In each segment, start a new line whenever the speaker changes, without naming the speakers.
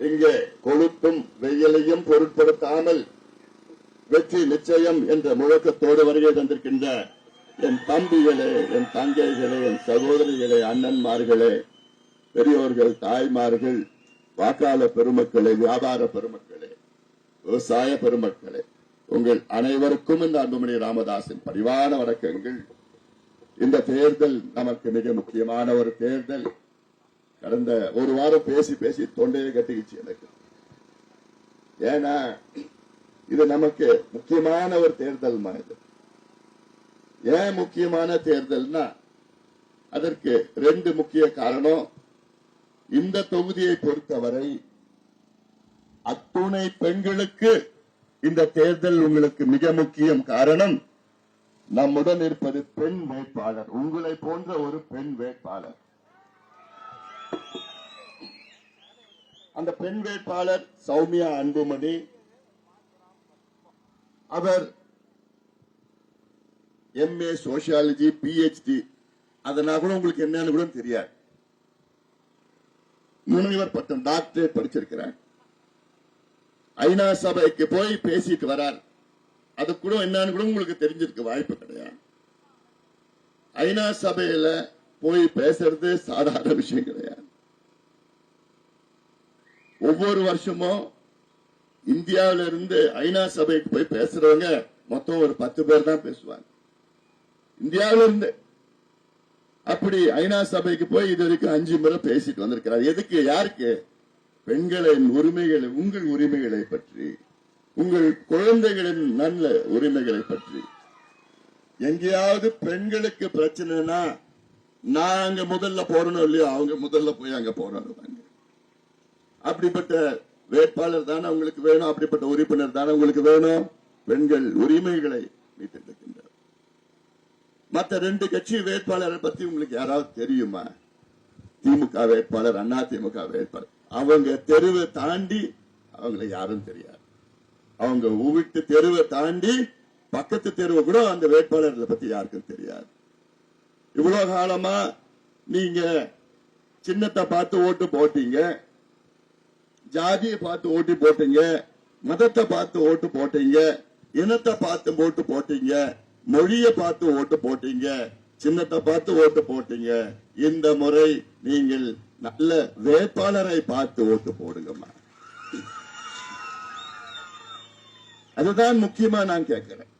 இங்கே கொழுப்பும் வெயிலையும் பொருட்படுத்தாமல் வெற்றி நிச்சயம் என்ற முழக்கத்தோடு வருகை தந்திருக்கின்ற என் தம்பிகளே என் தங்கைகளே என் சகோதரிகளே அண்ணன்மார்களே பெரியோர்கள் தாய்மார்கள் வாக்காள பெருமக்களே வியாபார பெருமக்களே விவசாய பெருமக்களே உங்கள் அனைவருக்கும் இந்த அன்புமணி ராமதாசின் பரிவான வணக்கங்கள். இந்த தேர்தல் நமக்கு மிக முக்கியமான ஒரு தேர்தல். கடந்த ஒரு வாரம் பேசி பேசி தொண்டையை கட்டிக்கிச்சு எனக்கு. ஏன்னா இது நமக்கு முக்கியமான ஒரு தேர்தல் இது. ஏன் முக்கியமான தேர்தல்னா அதற்கு ரெண்டு முக்கிய காரணம். இந்த தொகுதியை பொறுத்தவரை அத்துணை பெண்களுக்கு இந்த தேர்தல் உங்களுக்கு மிக முக்கியம் காரணம் நம்முடன் இருப்பது பெண் வேட்பாளர். உங்களை போன்ற ஒரு பெண் வேட்பாளர். அந்த பெண் வேட்பாளர் சௌமியா அன்புமணி அவர் எம்ஏ சோசியாலஜி பிஹெச்டி அதனால கூட உங்களுக்கு என்னன்னு கூட தெரியாது. முனைவர் பட்டம் டாக்டரேட் படிச்சிருக்கிறார். ஐநா சபைக்கு போய் பேசிட்டு வரார். அது கூட என்னன்னு கூட உங்களுக்கு தெரிஞ்சிருக்க வாய்ப்பு கிடையாது. ஐநா சபையில போய் பேசுறது சாதாரண விஷயம் கிடையாது. ஒவ்வொரு வருஷமும் இந்தியாவில இருந்து ஐநா சபைக்கு போய் பேசுறவங்க மொத்தம் ஒரு பத்து பேர் தான் பேசுவாங்க. இந்தியாவில இருந்து அப்படி ஐநா சபைக்கு போய் இது வரைக்கும் அஞ்சு முறை பேசிட்டு வந்திருக்கிறார். எதுக்கு? யாருக்கு? பெண்களின் உரிமைகளை உங்கள் உரிமைகளை பற்றி உங்கள் குழந்தைகளின் நல்ல உரிமைகளை பற்றி. எங்கேயாவது பெண்களுக்கு பிரச்சனைனா நான் அங்க முதல்ல போறணும் இல்லையோ அவங்க முதல்ல போய் அங்க போராடுவாங்க அப்படிப்பட்ட வேட்பாளர் தானே உங்களுக்கு வேணும் அப்படிப்பட்ட உறுப்பினர் தானே உங்களுக்கு வேணும். பெண்கள் உரிமைகளை மீட்டெடுக்கின்றார் மற்ற ரெண்டு கட்சி வேட்பாளரை பத்தி உங்களுக்கு யாராவது தெரியுமா? திமுக வேட்பாளர் அண்ணா திமுக வேட்பாளர். அவங்க தெருவை தாண்டி அவங்களை யாரும் தெரியாது. அவங்க வீட்டு தெருவை தாண்டி பக்கத்து தெருவை கூட அந்த வேட்பாளர்களை பத்தி யாருக்கும் தெரியாது. இவ்வளவு காலமா நீங்க சின்னத்தை பார்த்து ஓட்டு போட்டீங்க ஜாதியை பார்த்து ஓட்டு போட்டீங்க மதத்தை பார்த்து ஓட்டு போட்டீங்க இனத்தை பார்த்து ஓட்டு போட்டீங்க மொழியை பார்த்து ஓட்டு போட்டீங்க சின்னத்தை பார்த்து ஓட்டு போட்டீங்க. இந்த முறை நீங்கள் நல்ல வேட்பாளரை பார்த்து ஓட்டு போடுங்கம்மா. அதுதான் முக்கியமா நான் கேட்கிறேன்.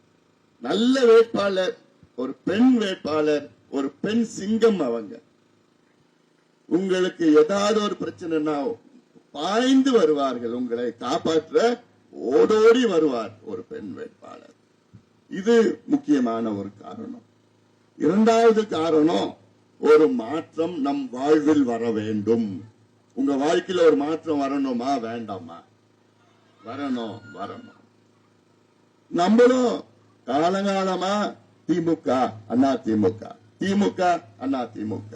நல்ல வேட்பாளர் ஒரு பெண் வேட்பாளர் ஒரு பெண் சிங்கம் அவங்க. உங்களுக்கு ஏதாவது ஒரு பிரச்சனைனா பாய்ந்து வருவார்கள். உங்களை காப்பாற்ற ஓடோடி வருவார் ஒரு பெண் வேட்பாளர். இது முக்கியமான ஒரு காரணம். இரண்டாவது காரணம் ஒரு மாற்றம் நம் வாழ்வில் வர வேண்டும். உங்க வாழ்க்கையில ஒரு மாற்றம் வரணுமா வேண்டாமா? வரணும் வரணும். நம்மளும் காலங்காலமா திமுக அண்ணா திமுக. திமுக அண்ணா திமுக.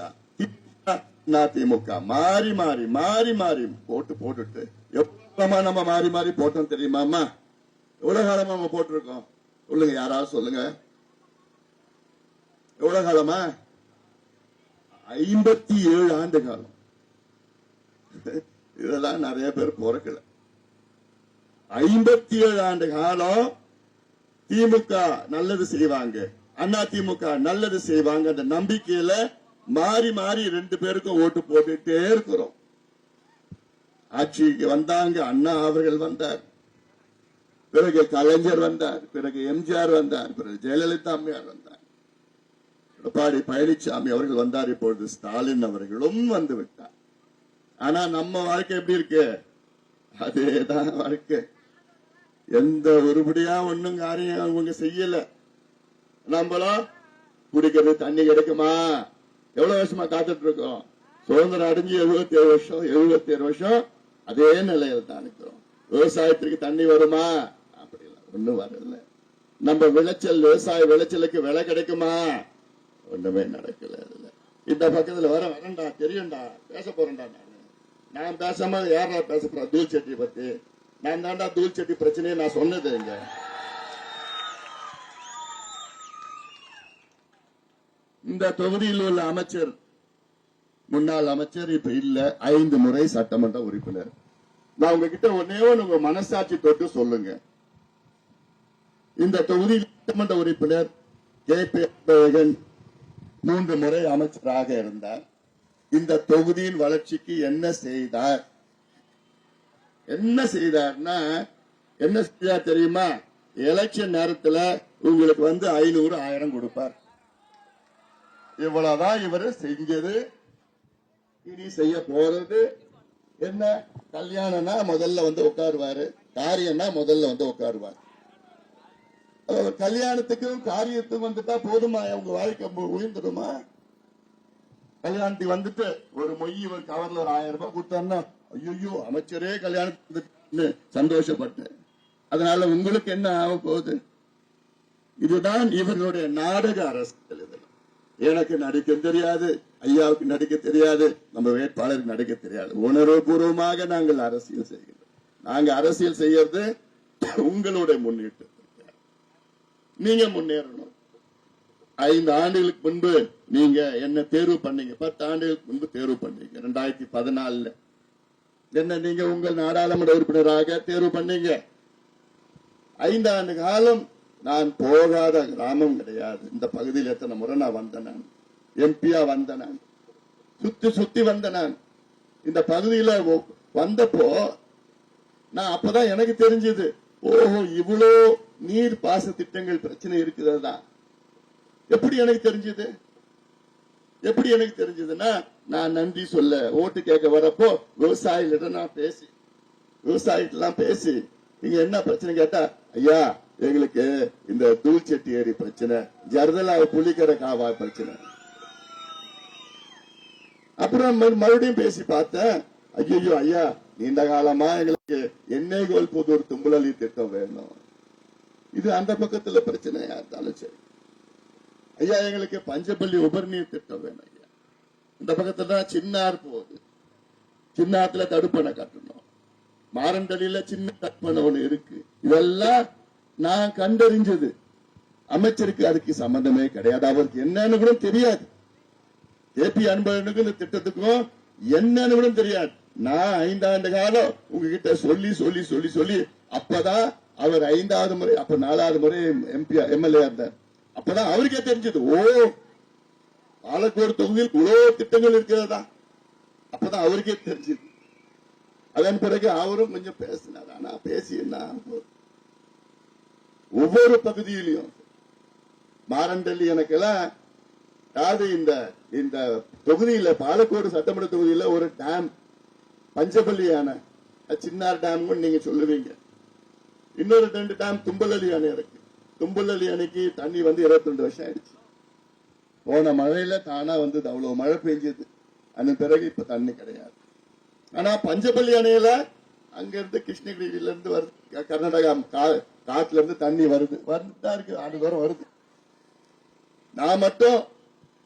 அண்ணா திமுக. மாறி மாறி மாறி மாறி போட்டு போட்டுட்டு எப்பமா நம்ம மாறி மாறி போட்டோம் தெரியுமாமா எவ்வளவு காலமா நம்ம போட்டிருக்கோம்? சொல்லுங்க யாராவது சொல்லுங்க. எவ்வளவு காலமா? ஐம்பத்தி ஏழு ஆண்டு காலம். இதெல்லாம் நிறைய பேர் பிறக்கல. ஐம்பத்தி ஏழு ஆண்டு காலம் திமுக நல்லது செய்வாங்க. அண்ணா திமுக நல்லது செய்வாங்க அந்த நம்பிக்கையில மாறி மாறி ரெண்டு பேருக்கும் ஓட்டு போட்டுட்டே இருக்கிறோம். ஆட்சிக்கு வந்தாங்க அண்ணா அவர்கள் வந்தார். பிறகு கலைஞர் வந்தார் பிறகு எம்ஜிஆர் வந்தார் பிறகு ஜெயலலிதா அம்மையார் வந்தார். எடப்பாடி பழனிசாமி அவர்கள் வந்தார் இப்பொழுது ஸ்டாலின் அவர்களும் வந்து விட்டார். ஆனா நம்ம வாழ்க்கை எப்படி இருக்கு? அதேதான் வாழ்க்கை. எந்த ஒருபடியா ஒண்ணும் காரியம் அவங்க செய்யல. நம்மளும் குடிக்கிறது தண்ணி கிடைக்குமா? எவ்வளவு வருஷமா காத்துட்டு இருக்கோம் சுதந்திரம் அடைஞ்சு எழுபத்தி ஏழு வருஷம் எழுபத்தி ஏழு வருஷம் அதே நிலையில தான் இருக்கிறோம். விவசாயத்திற்கு தண்ணி வருமா? அப்படி ஒண்ணும் வரல. நம்ம விளைச்சல் விவசாய விளைச்சலுக்கு விலை கிடைக்குமா? ஒண்ணுமே நடக்கல இல்ல இந்த பக்கத்துல வர வரேன்டா தெரியும்டா பேச போறேன்டா நானு. நான் பேசாம யாரா பேச போறேன் தூள் செட்டி பத்தி. நான் தாண்டா தூள் செட்டி பிரச்சனையை நான் சொன்னது இங்க. இந்த தொகுதியில் உள்ள அமைச்சர் முன்னாள் அமைச்சர் இப்ப இல்ல ஐந்து முறை சட்டமன்ற உறுப்பினர். நான் உங்ககிட்ட ஒன்னே உங்க மனசாட்சி தொட்டு சொல்லுங்க. இந்த தொகுதியில் சட்டமன்ற உறுப்பினர் கே. பி. அன்பழகன் மூன்று முறை அமைச்சராக இருந்தார். இந்த தொகுதியின் வளர்ச்சிக்கு என்ன செய்தார்? என்ன செய்தார்னா என்ன செய்தார் தெரியுமா? எலெக்ஷன் நேரத்துல உங்களுக்கு வந்து ஐநூறு ஆயிரம் கொடுப்பார். இவ்வளவுதான் இவரு செஞ்சது. இனி செய்ய போறது என்ன? கல்யாணம்னா முதல்ல வந்து உட்காருவாரு. காரியம்னா முதல்ல வந்து உட்காருவாரு. கல்யாணத்துக்கும் காரியத்துக்கும் வந்துட்டா போதுமா? அவங்க வாழ்க்கை உயர்ந்துடுமா? கல்யாணத்துக்கு வந்துட்டு ஒரு மொய் ஒரு கவர்ல ஒரு ஆயிரம் ரூபாய் கொடுத்தாருன்னா ஐயோ அமைச்சரே கல்யாணத்துக்கு சந்தோஷப்பட்டேன் அதனால உங்களுக்கு என்ன ஆக போகுது? இதுதான் இவர்களுடைய நாடக அரசியல் இதெல்லாம் எனக்கு நடிக்க தெரியாது ஐயாவுக்கு நடிக்க தெரியாது நம்ம வேட்பாளருக்கு நடிக்க தெரியாது. உணர்வுபூர்வமாக நாங்கள் அரசியல் செய்கிறோம். நாங்க அரசியல் செய்யறது உங்களுடைய முன்னேற்றத்திற்காக நீங்க முன்னேறணும். ஐந்து ஆண்டுகளுக்கு முன்பு நீங்க என்ன தேர்வு பண்ணீங்க? பத்து ஆண்டுகளுக்கு முன்பு தேர்வு பண்ணீங்க. ரெண்டாயிரத்தி பதினாலுல. என்ன நீங்க உங்கள் நாடாளுமன்ற உறுப்பினராக தேர்வு பண்ணீங்க? ஐந்து ஆண்டு காலம் நான் போகாத கிராமம் கிடையாது. இந்த பகுதியில் எத்தனை முறை நான் வந்த நான். எம்பியா வந்த நான். சுத்தி சுத்தி வந்த நான். இந்த பகுதியில வந்தப்போ நான் அப்பதான் எனக்கு தெரிஞ்சது ஓஹோ இவ்வளோ நீர் பாச திட்டங்கள் பிரச்சனை இருக்கிறதா எப்படி எனக்கு தெரிஞ்சது? எப்படி எனக்கு தெரிஞ்சதுன்னா நான் நன்றி சொல்ல ஓட்டு கேட்க வரப்போ விவசாயிகளிடம் நான் பேசி விவசாயிகிட்ட பேசி நீங்க என்ன பிரச்சனை கேட்டா ஐயா எங்களுக்கு இந்த தூள்செட்டி ஏரி பிரச்சனை ஜர்தலா புலிக்கரை காவா பிரச்சனை. அப்புறம் மறுபடியும் பேசி பார்த்தேன் ஐயோ ஐயா நீண்ட காலமா எங்களுக்கு எண்ணெய் கோல் புதூர் தும்புலலி திட்டம் வேணும். இது அந்த பக்கத்துல பிரச்சனையா இருந்தாலும் சரி. ஐயா எங்களுக்கு பஞ்சப்பள்ளி உபர்நீர் திட்டம் வேணும் ஐயா. இந்த பக்கத்துல தான் சின்னார் போகுது. சின்னாத்துல தடுப்பணை கட்டணும். மாரண்டலியில சின்ன தடுப்பணை ஒண்ணு இருக்கு. இதெல்லாம் நான் கண்டறிஞ்சது அமைச்சருக்கு அதுக்கு சம்பந்தமே கிடையாது. அவருக்கு என்னன்னு கூட தெரியாது. ஏபி அன்பழகனுக்கும் இந்த திட்டத்துக்கும் என்னன்னு கூட தெரியாது. நான் ஐந்தாண்டு காலம் உங்ககிட்ட சொல்லி சொல்லி சொல்லி சொல்லி அப்பதான் அவர் ஐந்தாவது முறை அப்ப நாலாவது முறை எம்பி எம்எல்ஏ இருந்தார். அப்பதான் அவருக்கே தெரிஞ்சது. ஓ பாலக்கோடு தொகுதியில் இவ்வளவு திட்டங்கள் இருக்கிறதா? அப்பதான் அவருக்கே தெரிஞ்சது. அதன் பிறகு அவரும் கொஞ்சம் பேசினார். ஆனா பேசி என்ன ஒவ்வொரு பகுதியிலையும். மாரண்டல்லி எனக்கெல்லாம் அதாவது இந்த இந்த தொகுதியில பாலக்கோடு சட்டமன்ற தொகுதியில ஒரு டேம் பஞ்சபள்ளி அணை சின்னார் டேம் நீங்க சொல்லுவீங்க. இன்னொரு ரெண்டு டேம் தும்பலலி அணை இருக்கு. தும்பலலி அணைக்கு தண்ணி வந்து 22 வருஷம் ஆயிடுச்சு. போன மழையில தானா வந்தது அவ்வளவு மழை பெஞ்சது அதன் பிறகு இப்ப தண்ணி கிடையாது. ஆனா பஞ்சபள்ளி அணையில அங்க இருந்து கிருஷ்ணகிரியில இருந்து வருது கர்நாடகா காத்துல இருந்து தண்ணி வருது. வந்துதான் இருக்கு. ஆண்டுதோறும் வருது. நான் மட்டும்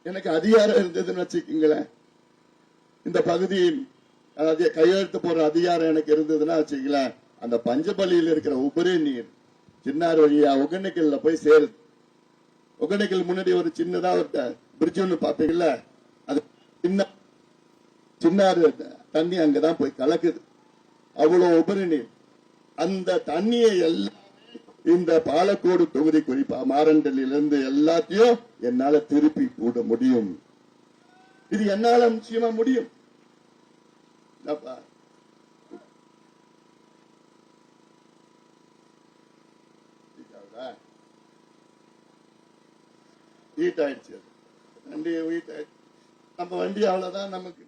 எனக்கு அதிகாரம் இருந்ததுன்னு வச்சுக்கீங்களேன். இந்த பகுதியின் அதாவது கையெழுத்து போற அதிகாரம் எனக்கு இருந்ததுன்னா வச்சுக்கங்களேன். அந்த பஞ்சப்பள்ளியில் இருக்கிற உபரி நீர் சின்னார் வழியா ஒகேனக்கல்ல போய் சேருது. ஒகேனக்கல் முன்னாடி ஒரு சின்னதா ஒரு பிரிட்ஜ் ஒன்று பாப்பீங்கல்ல? அது சின்ன சின்னாறு தண்ணி அங்கதான் போய் கலக்குது. அவ்வளவு உபரி நீர். அந்த தண்ணியை எல்லாம் இந்த பாலக்கோடு தொகுதி குறிப்பா மாரண்டலிலிருந்து எல்லாத்தையும் என்னால திருப்பி கூட முடியும். இது என்னால நிச்சயமா முடியும். ஹீட் ஆயிடுச்சு வண்டி ஹீட் ஆயிடுச்சு நம்ம வண்டி அவ்வளவுதான் நமக்கு.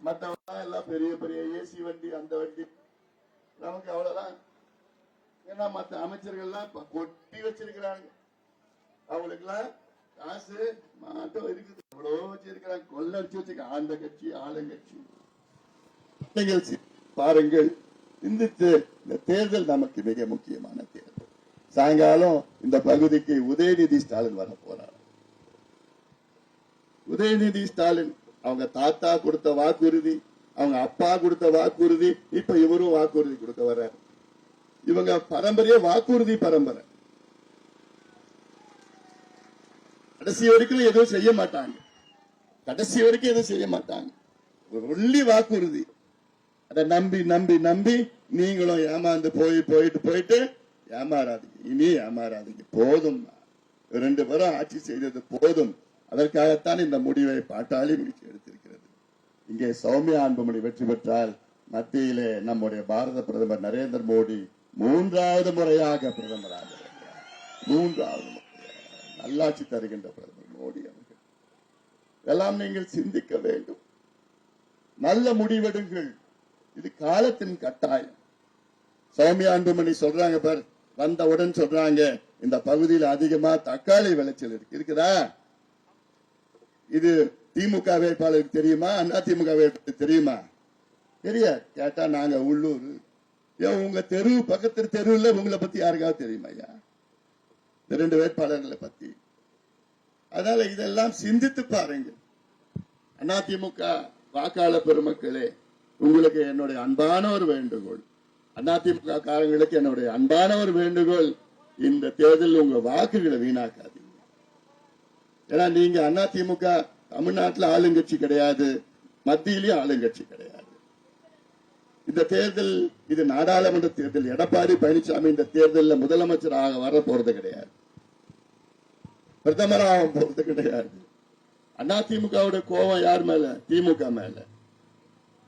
மற்றவங்க எல்லாம் பெரிய பெரிய ஏசி வண்டி அந்த வண்டி. நமக்கு அவ்வளவுதான். ஏன்னா மத்த அமைச்சர்கள்லாம் இப்ப கொட்டி வச்சிருக்கிறாங்க. அவங்களுக்கெல்லாம் காசு மாட்டம் இருக்குது. எவ்வளவோ வச்சிருக்கிறாங்க. கொள்ளடிச்சு வச்சிருக்க ஆண்ட கட்சி ஆளுங்கட்சி நீங்கள் பாருங்கள். இந்த இந்த தேர்தல் நமக்கு மிக முக்கியமான தேர்தல். சாயங்காலம் இந்த பகுதிக்கு உதயநிதி ஸ்டாலின் வர போறார். உதயநிதி ஸ்டாலின் அவங்க தாத்தா கொடுத்த வாக்குறுதி அவங்க அப்பா கொடுத்த வாக்குறுதி இப்ப இவரும் வாக்குறுதி கொடுக்க வர்றாரு. இவங்க பரம்பரையே வாக்குறுதி பரம்பரை. கடைசி வரைக்கும் எதுவும் செய்ய மாட்டாங்க. கடைசி வரைக்கும் எதுவும் செய்ய மாட்டாங்க. ஒல்லி வாக்குறுதி. அதை நம்பி நம்பி நம்பி நீங்களும் ஏமாந்து போய் போயிட்டு போயிட்டு ஏமாறாதீங்க. இனி ஏமாறாதீங்க. போதும். ரெண்டு பேரும் ஆட்சி செய்தது போதும். அதற்காகத்தான் இந்த முடிவை பாட்டாளி முடிச்சு எடுத்திருக்கிறது. இங்கே சௌமியா அன்புமணி வெற்றி பெற்றால் மத்தியிலே நம்முடைய பாரத பிரதமர் நரேந்திர மோடி மூன்றாவது முறையாக பிரதமராக மூன்றாவது நல்லாட்சி தருகின்ற பிரதமர் மோடி அவர்கள். இதெல்லாம் நீங்கள் சிந்திக்க வேண்டும். நல்ல முடிவெடுங்கள். இது காலத்தின் கட்டாயம். சௌமியா அன்புமணி சொல்றாங்க பார் வந்தவுடன் சொல்றாங்க இந்த பகுதியில் அதிகமா தக்காளி விளைச்சல் இருக்கு. இருக்குதா? இது திமுக வேட்பாளருக்கு தெரியுமா? அண்ணா திமுக வேட்பாளருக்கு தெரியுமா? தெரிய கேட்டா நாங்க உள்ளூர் ஏன் உங்க தெரு பக்கத்து தெருவில் உங்களை பத்தி யாருக்காவது தெரியுமா ஐயா? இந்த ரெண்டு வேட்பாளர்களை பத்தி. அதனால இதெல்லாம் சிந்தித்து பாருங்க. அதிமுக வாக்காளர் பெருமக்களே உங்களுக்கு என்னுடைய அன்பான ஒரு வேண்டுகோள். அதிமுக காரங்களுக்கு என்னுடைய அன்பான ஒரு வேண்டுகோள். இந்த தேர்தலில் உங்க வாக்குகளை வீணாக்காதீங்க. ஏன்னா நீங்க அதிமுக தமிழ்நாட்டில் ஆளுங்கட்சி கிடையாது. மத்தியிலேயும் ஆளுங்கட்சி கிடையாது. இந்த தேர்தல் இது நாடாளுமன்ற தேர்தல். எடப்பாடி பழனிசாமி இந்த தேர்தலில் முதலமைச்சராக வர போறது கிடையாது. பிரதமராக போறது கிடையாது. அண்ணா திமுகவோட கோபம் யார் மேல? திமுக மேல.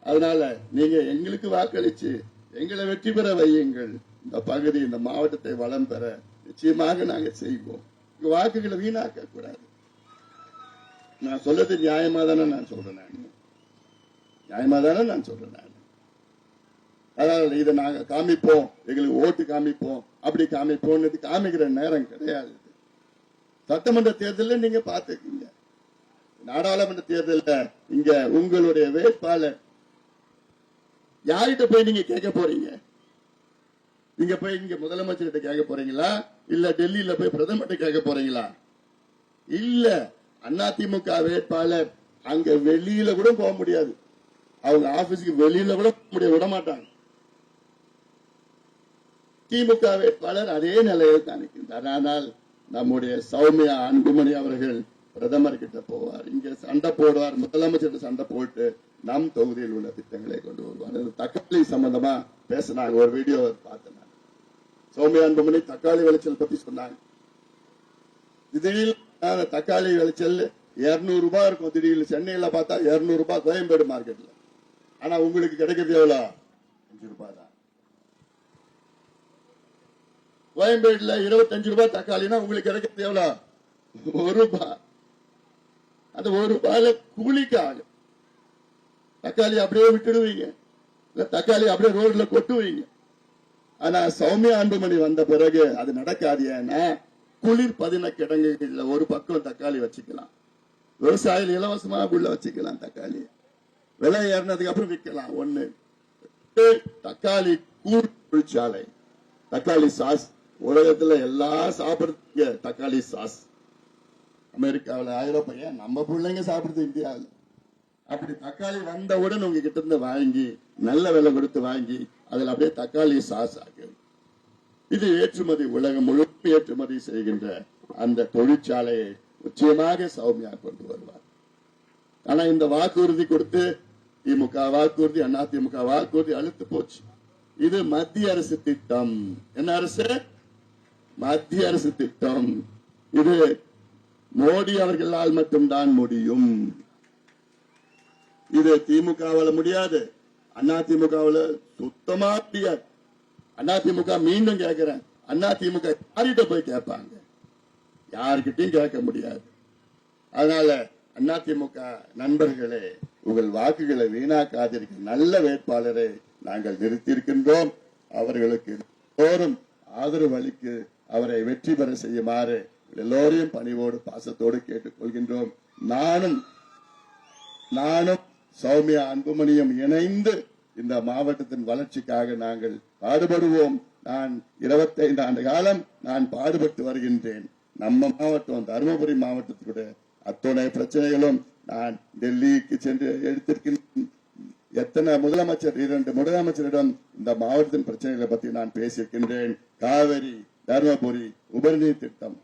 அதனால நீங்க எங்களுக்கு வாக்களிச்சு எங்களை வெற்றி பெற வையுங்கள். இந்த பகுதி இந்த மாவட்டத்தை வளம் பெற நிச்சயமாக நாங்க செய்வோம். வாக்குகளை வீணாக்க கூடாது நான் சொல்றது நியாயமா தானே நான் சொல்றேன். நான் நியாயமா தானே நான் சொல்றேன். அதனால் அதாவது இதை நாங்க காமிப்போம். எங்களுக்கு ஓட்டு காமிப்போம். அப்படி காமிப்போம்னு காமிக்கிற நேரம் கிடையாது. சட்டமன்ற தேர்தலில் நீங்க பாத்துக்கீங்க நாடாளுமன்ற தேர்தலில் இங்க உங்களுடைய வேட்பாளர். யார்கிட்ட போய் நீங்க கேட்க போறீங்க? நீங்க போய் இங்க முதலமைச்சர்கிட்ட கேட்க போறீங்களா? இல்ல டெல்லியில போய் பிரதமர்கிட்ட கேட்க போறீங்களா? இல்ல அதிமுக வேட்பாளர் அங்க வெளியில கூட போக முடியாது. அவங்க ஆபீஸ்க்கு வெளியில கூட முடிய விட மாட்டாங்க. திமுக வேட்பாளர் அதே நிலையில் தான் இருக்கின்றார் ஆனால் நம்முடைய சௌமியா அன்புமணி அவர்கள் பிரதமர் கிட்ட போவார். இங்க சண்டை போடுவார். முதலமைச்சர் சண்டை போட்டு நம் தொகுதியில் உள்ள திட்டங்களை கொண்டு வருவார். தக்காளி சம்பந்தமா பேசினாங்க. ஒரு வீடியோ பார்த்தேன் சௌமியா அன்புமணி தக்காளி விளைச்சல் பத்தி சொன்னாங்க. திடீர்னு தக்காளி விளைச்சல் 200 ரூபாய் இருக்கும். திடீர்னு சென்னையில பார்த்தா 200 ரூபாய் கோயம்பேடு மார்க்கெட்ல. ஆனா உங்களுக்கு கிடைக்கிறது எவ்வளவு அஞ்சு ரூபாய் தான். கோயம்பேடுல 25 ரூபாய் தக்காளினா உங்களுக்கு கிடைக்கிறது எவ்வளவு ஒரு ரூபாய். அந்த ஒரு ரூபாயில கூலிக்கு ஆகும் தக்காளி அப்படியே விட்டுடுவீங்க. இல்ல தக்காளி அப்படியே ரோட்ல கொட்டுவீங்க. ஆனா சௌமியா அன்புமணி வந்த பிறகு அது நடக்காது. ஏன்னா குளிர் பதின கிடங்குகள்ல ஒரு பக்கம் தக்காளி வச்சுக்கலாம். விவசாயிகள் இலவசமா உள்ள வச்சுக்கலாம் தக்காளி விலை ஏறினதுக்கு அப்புறம் விற்கலாம். ஒண்ணு. தக்காளி கூழ் தொழிற்சாலை தக்காளி சாஸ் உலகத்துல எல்லாம் சாப்பிடுறதுக்கு தக்காளி சாஸ் அமெரிக்காவில் ஐரோப்பா நம்ம பிள்ளைங்க சாப்பிடுறது இந்தியாவில். அப்படி தக்காளி வந்தவுடன் உங்க கிட்ட இருந்து வாங்கி நல்ல விலை கொடுத்து வாங்கி அதுல அப்படியே தக்காளி சாஸ் ஆகும் இது ஏற்றுமதி உலகம் முழுக்க ஏற்றுமதி செய்கின்ற அந்த தொழிற்சாலையை நிச்சயமாக சௌமியா கொண்டு வருவார். ஆனா இந்த வாக்குறுதி கொடுத்து திமுக வாக்குறுதி அண்ணா திமுக வாக்குறுதி அழுத்து போச்சு. இது மத்திய அரசு திட்டம். என்ன அரசு? மத்திய அரசு திட்டம். இது மோடி அவர்களால் மட்டும்தான் முடியும். இது திமுகவால முடியாது. அண்ணா திமுகவுல சுத்தமா முடியாது அண்ணா திமுக மீண்டும் கேட்கிறேன் அண்ணா திமுக யார்கிட்ட போய் கேட்பாங்க? யார்கிட்டயும் கேட்க முடியாது. அதனால அண்ணா திமுக நண்பர்களே உங்கள் வாக்குகளை வீணாக்காதிருக்க நல்ல வேட்பாளரை நாங்கள் நிறுத்தியிருக்கின்றோம். அவர்களுக்கு தோறும் ஆதரவு அளிக்கு அவரை வெற்றி பெற செய்யுமாறு எல்லோரையும் பணிவோடு பாசத்தோடு கேட்டுக்கொள்கின்றோம். நானும் நானும் சௌமியா அன்புமணியும் இணைந்து இந்த மாவட்டத்தின் வளர்ச்சிக்காக நாங்கள் பாடுபடுவோம். நான் 25 ஆண்டு காலம் நான் பாடுபட்டு வருகின்றேன். நம்ம மாவட்டம் தருமபுரி மாவட்டத்தினுடைய அத்துணை பிரச்சனைகளும் நான் டெல்லிக்கு சென்று எடுத்திருக்கின்றேன். எத்தனை முதலமைச்சர் இரண்டு முதலமைச்சரிடம் இந்த மாவட்டத்தின் பிரச்சனைகளை பற்றி நான் பேசியிருக்கின்றேன். காவிரி தருமபுரி உபரிநீர் திட்டம்.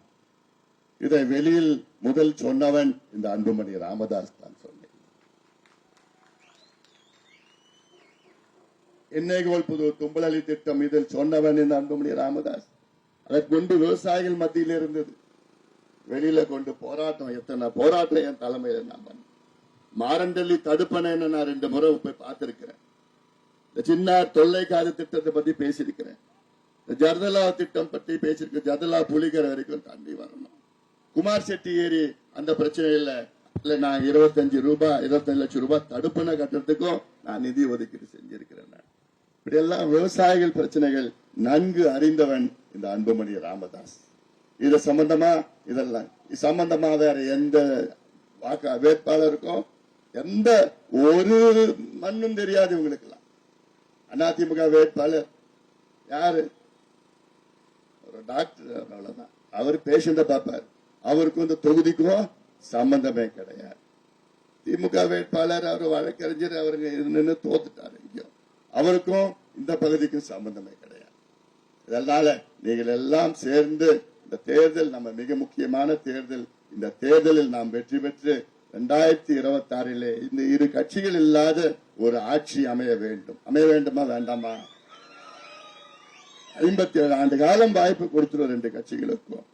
இதை வெளியில் முதல் சொன்னவன் இந்த அன்புமணி ராமதாஸ் தான் சொன்னேன். புது தும்பலி திட்டம் இதில் சொன்னவன் இந்த அன்புமணி ராமதாஸ். அதை கொண்டு விவசாயிகள் மத்தியில் இருந்தது. வெளியில கொண்டு போராட்டம் எத்தனை போராட்டம் என் தலைமையில நான் பண்ணேன். மாரண்டல்லி தடுப்பணைன்னு நான் ரெண்டு முறை போய் பார்த்திருக்கிறேன். இந்த சின்ன தொல்லைக்காத திட்டத்தை பத்தி பேசியிருக்கிறேன். இந்த ஜர்தலா திட்டம் பத்தி பேசியிருக்கேன் ஜர்தலா புலிகர் வரைக்கும் தாண்டி வரணும். குமார் செட்டி ஏரி அந்த பிரச்சனையில இல்ல நான் இருபத்தஞ்சு ரூபாய் இருபத்தஞ்சு லட்சம் ரூபாய் தடுப்பணை கட்டுறதுக்கும் நான் நிதி ஒதுக்கீடு செஞ்சிருக்கிறேன் இப்படியெல்லாம் இப்படி எல்லாம் விவசாயிகள் பிரச்சனைகள் நன்கு அறிந்தவன் இந்த அன்புமணி ராமதாஸ். இது சம்பந்தமா? இதெல்லாம். சம்பந்தமா வேற எந்த வாக்க வேட்பாளருக்கும் எந்த ஒரு மண்ணும் தெரியாது இவங்களுக்கெல்லாம். அதிமுக வேட்பாளர் யாரு? ஒரு டாக்டர் அவ்வளவுதான். அவர் பேஷண்ட பார்ப்பார். அவருக்கும் இந்த தொகுதிக்கும் சம்பந்தமே கிடையாது. திமுக வேட்பாளர் அவர் வழக்கறிஞர் அவருங்க நின்று தோத்துட்டாரு இங்கேயும் அவருக்கும் இந்த பகுதிக்கும் சம்பந்தமே கிடையாது. இதனால நீங்கள் எல்லாம் சேர்ந்து இந்த தேர்தல் நம்ம மிக முக்கியமான தேர்தல் இந்த தேர்தலில் நாம் வெற்றி பெற்று ரெண்டாயிரத்தி இருபத்தி ஆறிலே இந்த இரு கட்சிகள் இல்லாத ஒரு ஆட்சி அமைய வேண்டும். அமைய வேண்டுமா வேண்டாமா? ஐம்பத்தி ஏழு ஆண்டு காலம் வாய்ப்பு கொடுத்துருவோம் ரெண்டு கட்சிகளுக்கும்.